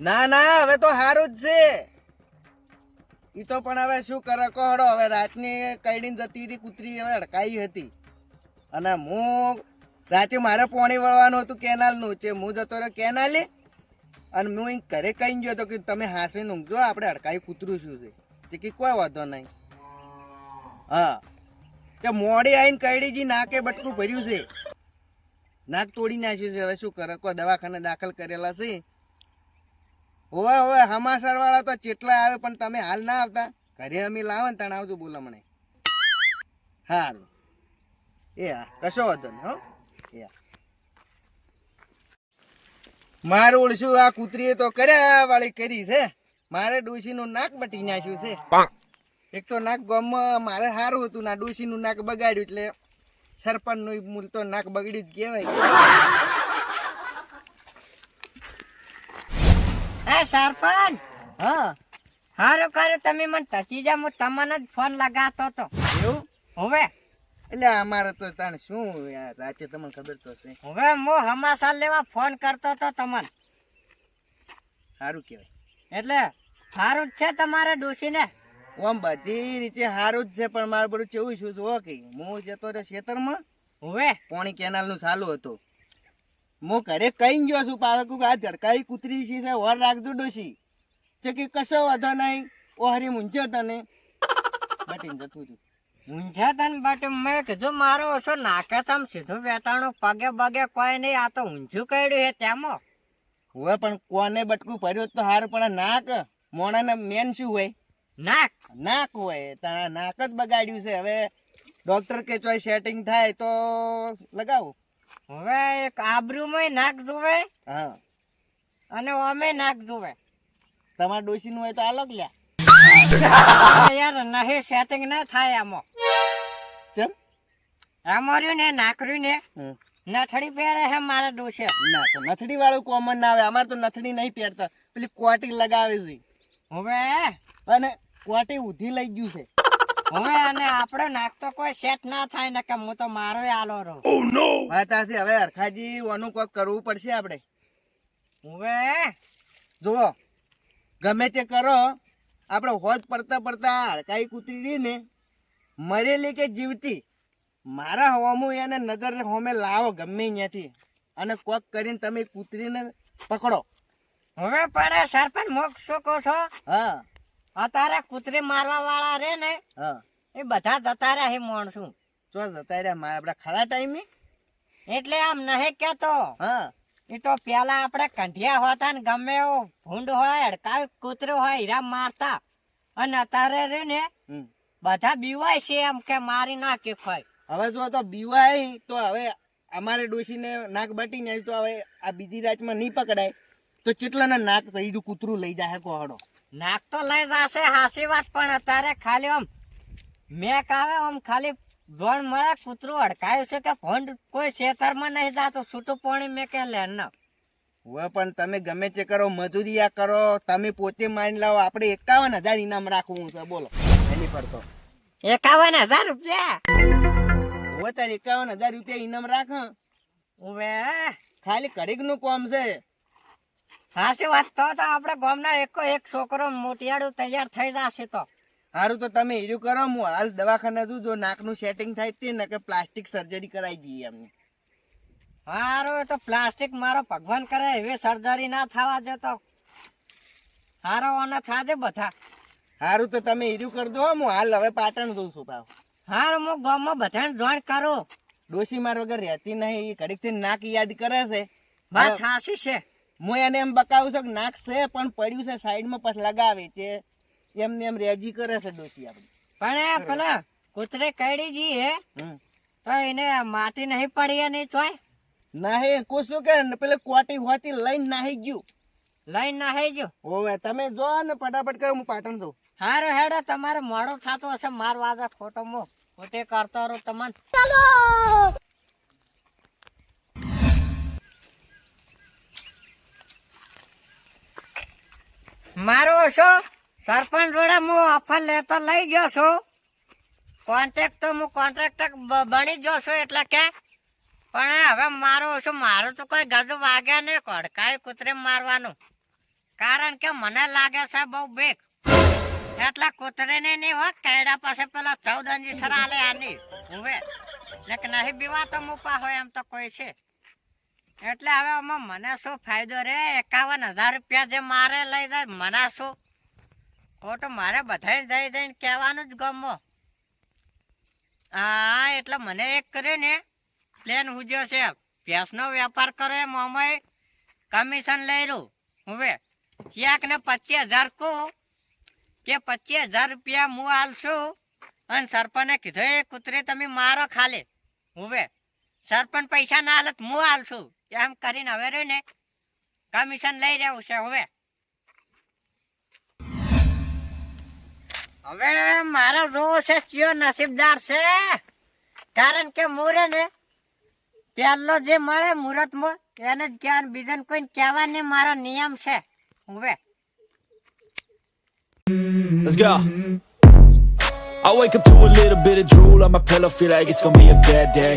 ના ના, હવે તો સારું જ છે. એ તો પણ હવે શું કરે, કહડો, હવે રાતની કઈડીને જતી હતી, કૂતરી હવે અડકાઈ હતી. અને હું રાતે મારે પાણી વળવાનું હતું કેનાલનું છે હું જતો રહ્યો કેનાલે, અને હું અહીં ઘરે કહીને ગયો તો કે તમે હાંસી ઊંઘજો, આપણે અડકાઈ કૂતરું શું છે? તે કે કોઈ વાંધો નહીં. હા. કે મોડી આવીને કઈડીજી નાકે બટકું ભર્યું છે. નાક તોડી નાખ્યું છે, હવે શું કરે, કોઈ દવાખાને દાખલ કરેલા છે? હોવે હોવે હમાસર વાળા તો ચેટલા આવે પણ તમે હાલ ના આવતા. ઘરે અમે લાવે ને તણ આવજો બોલો મને. સારું એ હા કશો વાંધો નહીં હો. એ હા ઓળશું આ કૂતરીએ તો કર્યા વાળી કરી છે. મારે ડોશીનું નાક બટી નાખ્યું છે. એક તો નાક ગમ મારે સારું હતું ના ડોશીનું નાક બગાડ્યું એટલે સરપંચનું મૂલ તો નાક બગડી જ કહેવાય. હે સરપંચ. હા. હારું કર્યું તમે મને ટચી જા હું તમને જ ફોન લગાતો હતો એવું? હવે. એટલે અમારે તો તાણ શું રાતે તમને ખબર તો છે હવે હું હમાસા લેવા ફોન કરતો તો તમને. સારું કહેવાય. એટલે સારું જ છે તમારે ડોસીને ઓમ બધી રીતે સારું જ છે પણ મારે બધું કેવું છું જો કે હું જતો રહ્યો ખેતરમાં. હવે. પોણી કેનાલનું ચાલુ હતું. હું ઘરે કઈ ગયો છું કે આ ઝડકાઈ કૂતરી છે તે ઓર રાખજો ડોશી. છે કે કશો વધો નહીં ઓહરી મૂંઝ્યો તને. બટીન જતું છું ઊંઝા તન બટ મેં કીધું મારો ઓછો નાકે તમ સીધું વેટાણું પગે બગે કોઈ નહીં આ તો ઊંઝું કર્યું હે તેમાં. હોય પણ કોને બટકું ભર્યું તો હાર પણ નાક મોણાને મેન શું હોય? નાક. નાક હોય તા નાક જ બગાડ્યું છે. હવે ડોક્ટર કે ચોય સેટિંગ થાય તો લગાવો. હવે એક આબરૂમાં નાક જોવે હા. અને અમે નાક જોવે તમારા ડોશીનું હોય તો અલગ લ્યા યાર નહે સેટિંગ ના થાય આમાં. ચમ આમાં ને નાકર્યું ને. નથડી પહેરે હે મારા ડોશે. ના તો નથડી વાળું કોમન ના આવે. અમાર તો નથડી નહીં પહેરતા. પેલી કોટી લગાવે છે. હવે? અને કોટી ઉધી લઈ ગયું છે. હવે અને આપણે નાખતો કોઈ સેટ ના થાય ને કે હું તો મારો આલો રહો. વાત આ છે હવે હરખાજી ઓનું કોક કરવું પડશે આપણે. હવે? જુઓ ગમે તે કરો આપણે હોજ પડતા પડતા હરખાઈ કૂતરી રહી ને મરેલી કે જીવતી મારા હોમું એને નજર હોમે લાવો ગમે ત્યાંથી. અને કોક કરીને તમે કૂતરીને પકડો. હવે પડે સરપંચ મોક્ષ શું કહો છો? હા. અત્યારે કૂતરી મારવા વાળા રે ને હા. એ બધા જતા રહ્યા હે માણસું. ચો જતા રહ્યા મારા આપડા ખરા ટાઈમે? એટલે આમ નહે કેતો. હા. એ તો પેલા આપણે કંઢિયા હોતા ને ગમે એવો ભૂંડ હોય અડકાવ કૂતરો હોય હીરા મારતા. અને અત્યારે રે ને. બધા બીવાય છે એમ કે મારી ના ખોય. હવે જો તો બીવાય તો હવે અમારે ડોસીને નાક બાટી ને તો હવે આ બીજી રાતમાં નહીં પકડાય. તો ચેટલાના નાક કહીધું કૂતરું લઈ જાય કોહડો? નાક તો લઈ જશે હાસી વાત પણ અત્યારે ખાલી આમ મેક આવે આમ ખાલી જોણ મળે કૂતરું અડકાયું છે કે ફોન કોઈ શેતરમાં નહીં જાતો છૂટું પાણી મેં કે લે ન. હવે પણ તમે ગમે તે કરો મજૂરિયા કરો તમે પોતે માની લાવો આપણે એકાવન હજાર ઇનામ રાખવું છે બોલો. એની પર તો. એકાવન હજાર રૂપિયા? હવે તારે એકાવન હજાર રૂપિયા ઇનામ રાખ. હવે ખાલી કડીકનું કોમ છે. હાસી વાત તો તો આપણે ગામના એકો એક છોકરો મોટિયાડું તૈયાર થઈ જશે તો. સારું તો તમે હીરું કરો હું હાલ દવાખાને જઉં જો નાકનું સેટિંગ થાય તે ને કે પ્લાસ્ટિક સર્જરી કરાવી દઈએ અમને હારું તો પ્લાસ્ટિક મારો ભગવાન કરે એવી સર્જરી ના થવા દેતો હારો અને થાજે બધા. સારું તો તમે હીરું કરી દો હું હાલ હવે પાટણ જઉં છું ભાવ હારું હું ગામમાં બધાને જોઈન કરું. ડોશી માર વગર રહેતી નહીં એ ઘડીકથી નાક યાદ કરે છે. વાત હાસી છે. હું એને એમ બકાવું છું કે નાક છે પણ પડ્યું છે સાઈડમાં પછી લગાવે છે. એમને એમ રેજી કરે છે ડોસી આપણી. પણ આ પેલા કૂતરે કઈડી જી હે. તો એને માટી નહીં પડી નહીં ચોય? નહીં કુશું કે પેલે કોટી હોતી લઈને નાહી ગયું. લઈને નાહી ગયું? ઓવે તમે જો ને ફટાફટ કરો હું પાટણ જઉં. હારો હેડો તમારે મોડો થતો હશે માર વાદા ખોટો મો ખોટે કરતો રહું તમને. મારો છો? સરપંચ જોડે હું ઓફર લેતો લઈ ગયો છું. કોન્ટ્રાક્ટ તો હું કોન્ટ્રાક્ટર બની ગયો છું એટલે કે, પણ હવે મારું છું. મારું તો કોઈ ગજુ વાગે નહીં કડકાય કૂતરે મારવાનું. કારણ કે મને લાગે છે બહુ બીક. એટલે કૂતરે ને નહીં હોય કેડા પાસે પેલા ચૌદ અંજી સરા આલે. આની હવે નહીં બીવા તો મુપા હોય એમ તો કોઈ છે. એટલે હવે આમાં મને શું ફાયદો રે? એકાવન હજાર રૂપિયા જે મારે લઈ જાય, મને શું? ખોટું મારે બધાને જઈ જઈને કહેવાનું જ ગમો. હા, એટલે મને એક કર્યું ને, પ્લેન ઉજ્યો છે. ભેંસનો વેપાર કરો એમ અમે કમિશન લઈ રહ્યું હવે ચેક ને પચીસ હજાર કહું કે પચીસ હજાર રૂપિયા હું આલશું. અને સરપંચે કીધું, એ કૂતરી, તમે મારો ખાલી. હવે સરપંચ પૈસા ના હાલત હું હાલશું એમ કરીને હવે રહ્યું ને કમિશન લઈ રહ્યું છે હવે. હવે મારા જોવો છે ચિયો નસીબદાર છે. કારણ કે મુરે ને પહેલો જે મળે મુહૂર્તમાં એને જ કહેવાનું બીજાને કોઈને કહેવાની મારો નિયમ છે. હવે. Let's go. I wake up to a little bit of drool on my pillow, feel like it's gonna be a bad day.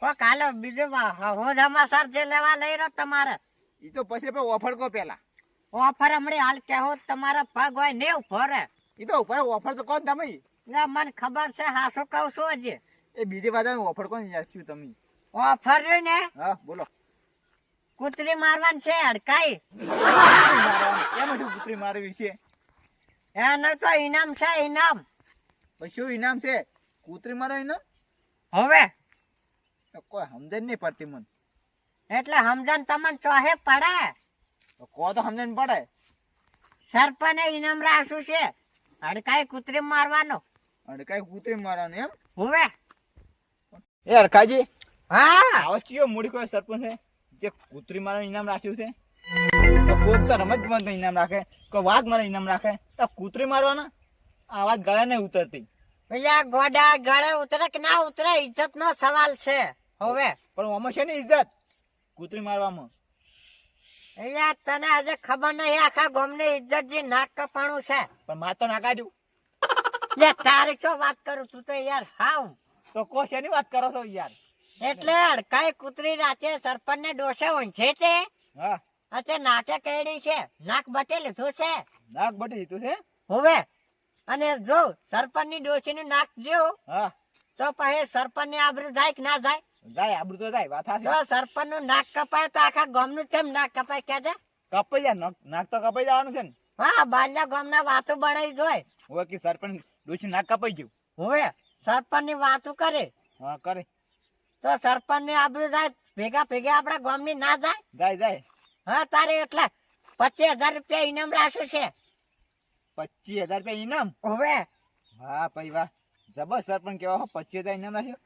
કોક હાલો બીજું હું સમાચાર જે લેવા લઈ રહ્યો તમારે. એ તો પછી ઓફર કો પેલા. ઓફર હમણાં હાલ કેવો તમારા પગ હોય ને ફરે એ તો ઉપર ઓફર તો કોણ તમે? એટલે મને ખબર છે હા શું કહું છું હજી. એ બીજી વાત ઓફર કોણ શું તમે? ઓફર રહ્યો ને? હા બોલો. કૂતરી મારવાની છે હડકાઈ. એમ શું કૂતરી મારવી છે? એનો તો ઇનામ છે ઇનામ. પછી શું ઇનામ છે? કૂતરી મારો ઇનામ? હવે તો કોઈ સમજણ નહીં પડતી મને. એટલે સમજણ તમને ચોહે પડે? તો કો તો સમજણ પડે. સરપને ઇનામ રાખ્યું છે. અડકાઈ કૂતરી મારવાનો. અડકાઈ કઈ કૂતરી મારવાનું એમ? હવે. એ અડકાજી હા? આવો ચિયો મૂડી કોઈ સરપંચ છે? જે કૂતરી મારવાનું ઇનામ રાખ્યું છે? તો કોક તો રમત ગમત ઇનામ રાખે કોઈ વાઘ મારે ઇનામ રાખે તો કૂતરી મારવાના? આ વાત ગળે નહીં ઉતરતી. ભૈયા ગોડા ગળે ઉતરે કે ના ઉતરે ઇજ્જત નો સવાલ છે. હવે પણ આમાં છે ને ઇજ્જત કૂતરી મારવામાં. અહીંયા તને આજે ખબર નહીં આખા ગામની ઇજ્જત જે નાક કપાણું છે. પણ માં તો ના કાઢ્યું લે તારે ચો વાત કરું છું તો યાર હાવ. તો કો શેની વાત કરો છો યાર? એટલે કઈ કૂતરી રાચે સરપંચ ને ડોસે ઊંઝે છે હા. અચ્છા નાકે કેડી છે? નાક બટે લીધું છે? નાક બટી લીધું છે? હવે. અને જો સરપંચની ડોસી નું નાક જો હા. તો પછી સરપંચની આબરૂ જાય કે ના જાય? જાય આબરૂ તો જાય વાત હાચી સરપંચનું નાક કપાય તો આખા ગામનું ચેમ નાક કપાય? કે છે કપાઈ જાય નાક- તો કપાઈ જવાનું છે ને. હા બાલ્યા ગામ ના વાતો બનાવી જોય. હવે કે સરપંચ ડોશી નાક કપાઈ ગયું. હોય સરપંચની વાતો કરે. હા કરે. તો સરપંચની આબરૂ જાય ભેગા ભેગા આપડા ગામની ના જાય? જાય જાય. હા તારે એટલે પચીસ હજાર રૂપિયા ઇનામ રાખ્યું છે. પચીસ હજાર રૂપિયા ઇનામ? હવે. હા ભાઈ વાહ. જબર સરપંચ કેવા હો પચીસ હજાર ઇનામ રાખ્યો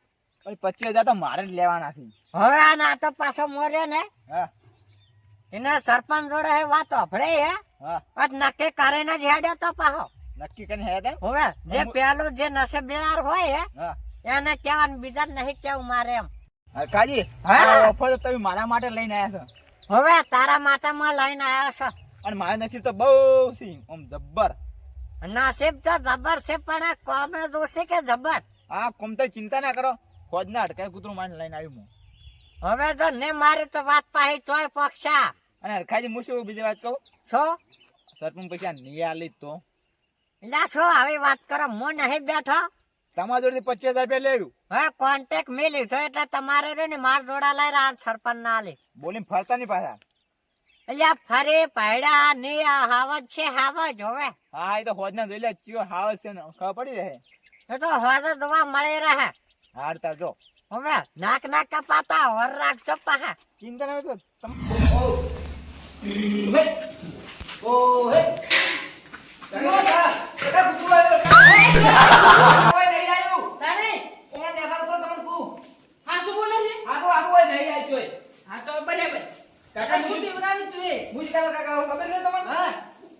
પચીસ હજાર તો મારે જ લેવાના છે. હવે આ ના તો પાછો મોરે ને. એના સરપંચ જોડે હે વાત અભળે હે. આજ નક્કી કરીને જ હેડે તો પાહો નક્કી કરીને હેડા હવે જે પેલું જે નસીબદાર હોય હે એને કેવાનું બીજા નહીં કેવું મારે એમ. કાજી હા. ઓફર તો તમે મારા માટે લઈને આવ્યા છો. હવે તારા માટે માં લઈને આયા છો. અને મારે નસીબ તો બહુ સી આમ જબ્બર. નસીબ તો જબ્બર છે પણ કોમે જોશે કે જબ્બર આ કોમ તો ચિંતા ના કરો. ખોજ ના અટકાય કૂતરું માન લઈને આવ્યું હું. હવે તો ને મારી તો વાત પાહી તોય પક્ષા. અને હરખાજી હું શું બીજી વાત કહું? છો સરપંચ પૈસા નહીં આલી તો. એટલે છો આવી વાત કરો હું નહીં બેઠો. તમારા જોડે પચીસ હજાર રૂપિયા લેવું હવે કોન્ટેક્ટ મેં લીધો એટલે તમારે રહ્યું ને માર જોડા લઈ રહ્યા સરપંચ ના લે બોલીને ફરતા નહીં પાછા. એટલે ફરી પૈડા ને આ હાવજ છે હાવજ હવે. હા એ તો હોજ ના જોઈ લે ચિયો હાવજ છે ને ખબર પડી રહે. એ તો હોજ જોવા મળી રહે. હારતા જો. હવે નાક નાક કપાતા વર રાખજો પાહા ચિંતા નહીં તો તમ એ? હું.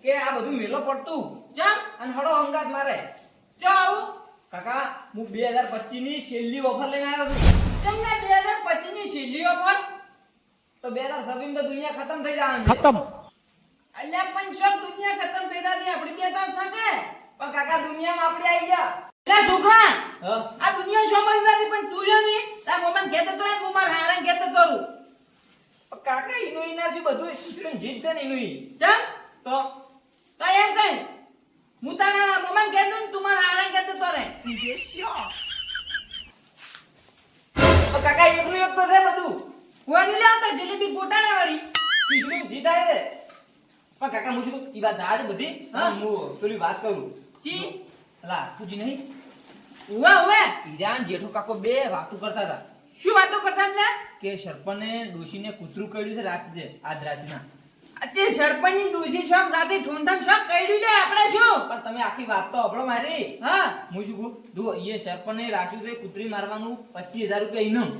કે આ બધું મેલો પડતું. ચમ? અને હળો અંગાત મારે. ચો આવું? કાકા હું બે હજાર પચીસની છેલ્લી ઓફર લઈને આવ્યો છું. તમને બે હજાર પચીસની છેલ્લી ઓફર? તો બે હજાર છવ્વીસ તો દુનિયા ખતમ થઈ જવાની ખતમ. અલ્યા પણ શોક દુનિયા ખતમ થઈ જતી આપણી બે તાર શકે પણ કાકા દુનિયામાં આપણે આવી ગયા. એટલે છોકરા આ દુનિયા શો મળી નથી પણ તું રહ્યો નહીં? તાર મોમાં ઘેતો તો હું મારા હારા ઘેતો તો રહું. કાકા એનું એના શું બધું શીશડીનું જીત છે ને એનું. ચમ? તો? તો એમ કઈ હું તારા મોમાં ઘેતો ને તું મારા હારા ઘેતો તો પણ કાકા એકનું એક તો છે બધું. કોની લેવા તો જલેબી ગોટાળા વાળી શીશડીનું જીત આવે છે. પણ કાકા હું શું કહું? ઈ વાત દાદા બધી. હા. હું પેલી વાત કરું. જી. અલા પૂજી નહીં. ઉવે ઉવે. ઈરાન જેઠો કાકો બે વાતો કરતા હતા. શું વાતો કરતા હતા? કે સરપંચને ડોશીને કૂતરું કર્યું છે રાખજે આજ રાતના અત્યારે સરપંચની ડોસી શોખ સાથે ઠૂંઠણ શોખ કર્યું છે આપણે શું? પણ તમે આખી વાત તો આપણો મારી. હા. હું શું કહું? દો એ સરપંચને રાખ્યું છે કૂતરી મારવાનું પચીસ હજાર રૂપિયા ઇનામ.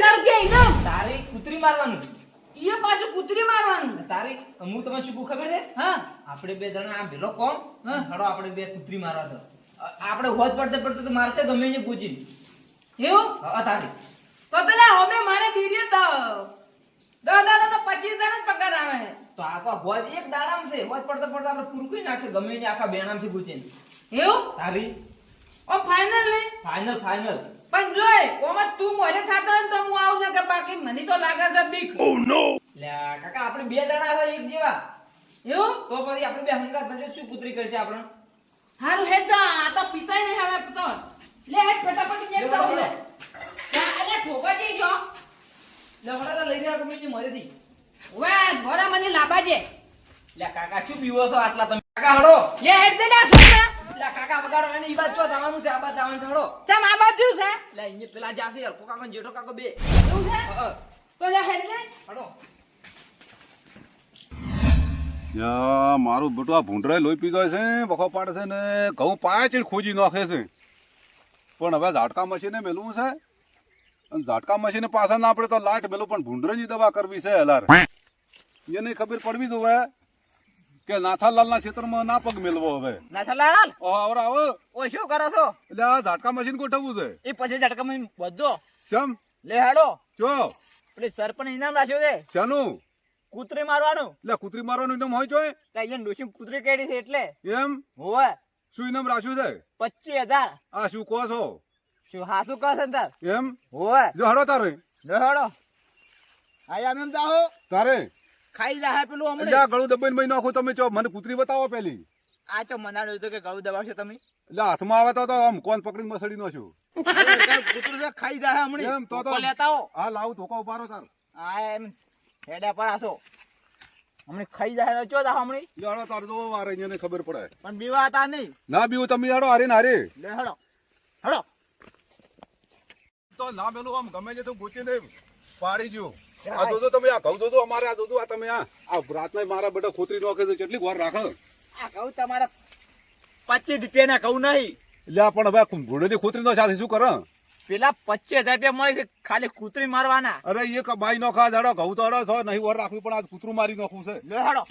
હજાર રૂપિયા ઇનામ? તારી કૂતરી મારવાનું. એ પાછું કૂતરી મારવાનું. તારી હું તમને શું કહું ખબર છે? હા. આપણે બે જણા આમ ભેલો કોમ. હડો આપણે બે કૂતરી મારવા દો આપણે હોજ પડતે પડતે તો મારશે ગમે એને પૂછી. એવું? હા તારી. તો તને હવે મારે વીડિયો તો દાડા તો પચીસ હજાર જ પગાર આવે. તો આ તો હોજ એક દાડામ છે. ભોજ પડતા પડતા આપણે પૂરું નાખશે. ગમે ને આખા બેણામથી પૂછીને એવું? તારી. ઓ ફાઇનલ નહીં ફાઇનલ ફાઇનલ પણ જોય ઓમાં તું મોરે થાતો ને તો હું આવું ને કે બાકી મને તો લાગે છે બીક. લે કાકા આપણે બે દાડા હતા એક જેવા. એવું? તો પછી આપણે બે હંગાત થશે શું પુત્રી કરશે આપણે હારું હેડ તો આ તો પિતાય નહીં હવે તો. લે હેડ ફટાફટ મેં તો લે અરે ફોગટી જો. લે હમણાં તો લઈને આવ્યો ગમે મરેથી વે ભોરા મને લાબાજે. લે કાકા શું પીવો છો આટલા તમે? કાકા હડો. લે હેડ દે લે છોકરા લે કાકા બગાડો અને ઈ બાજુ જવાનું છે આ બાજુ જવાનું છે હડો. ચમ આ બાજુ છે? લે ઈ પેલા જાશે યાર કાકો જેઠો કાકો બે. એવું છે? તો લે હેડ દે. હડો. મારું બેટું આ ભૂંડરાય લોહી પી ગયો છે વખો પાડે છે ને ઘઉં પાંચ ખોજી નાખે છે. પણ હવે ઝાટકા મશીને મેલવું છે. અને ઝાટકા મશીન પાછા ના પડે તો લાટ મેલું પણ ભૂંડરાની દવા કરવી છે હલાર. એને ખબર પડવી હવે કે નાથાલાલના ક્ષેત્રમાં ના પગ મેલવો હવે. નાથાલાલ? આવર આવો. ઓ શું કરો છો? એટલે આ ઝાટકા મશીન ગોઠવવું છે. એ પછી ઝટકામાં બધો. ચમ? લે હાડો ચો? પેલી સરપંચ ઇનામ રાખ્યું છે? શાનું? કૂતરી મારવાનું. એટલે કૂતરી મારવાનું ઇનામ હોય કે અહીંયા ડોશી કૂતરી કેડી છે એટલે. એમ? હોવે. શું ઇનામ રાખ્યું છે? પચીસ હજાર. આ શું કહો છો? શું હાસુ કહે છે તાર? એમ? હોય. જો હડો તારે. લે હાડો. આયા એમ જાહો. તારે? ખાઈ જાહે પેલું એટલે જા ગળું દબાઈને મહી નાખો તમે. ચો મને કૂતરી બતાવો પેલી. આ ચો મનાડ્યું તો કે ગળું દબાવશો તમે. એટલે હાથમાં આવે તો તો આમ કોણ પકડીને મસડી નો છું. કૂતરું ખાઈ જાય હમણાં. એમ તો તો લેતા આવો. હા લાવું ધોકો ઉભારો તાર. આ એમ હેડા પર આસો હમણાં ખાઈ જાય ચો જા હમણાં. લેડો તાર જો વારે ને ખબર પડે. પણ બીવા તા નહીં. ના બીવું તમે હેડો હારે ને હારે. લે હેડો. હડો. તો ના મેલું આમ ગમે છે તો ગોચીને પાડી જો આ જોજો તમે આ ઘઉં જોજો અમારે આ જોજો આ તમે આ આ રાતના મારા બેટા ખોતરી નોખે છે કેટલી વાર રાખે આ ઘઉં તમારા પચીસ રૂપિયાના કહું નહીં. એટલે પણ હવે ઘોડેથી ખોતરી નો સાથે શું કરે? પેલા પચીસ હજાર રૂપિયા મળે છે ખાલી કૂતરી મારવાના. અરે એક બાઈ નો ખા હડો ઘઉં તો હડો નહીં વાર રાખવી પણ આ કૂતરું મારી નાખવું છે. લે હડો.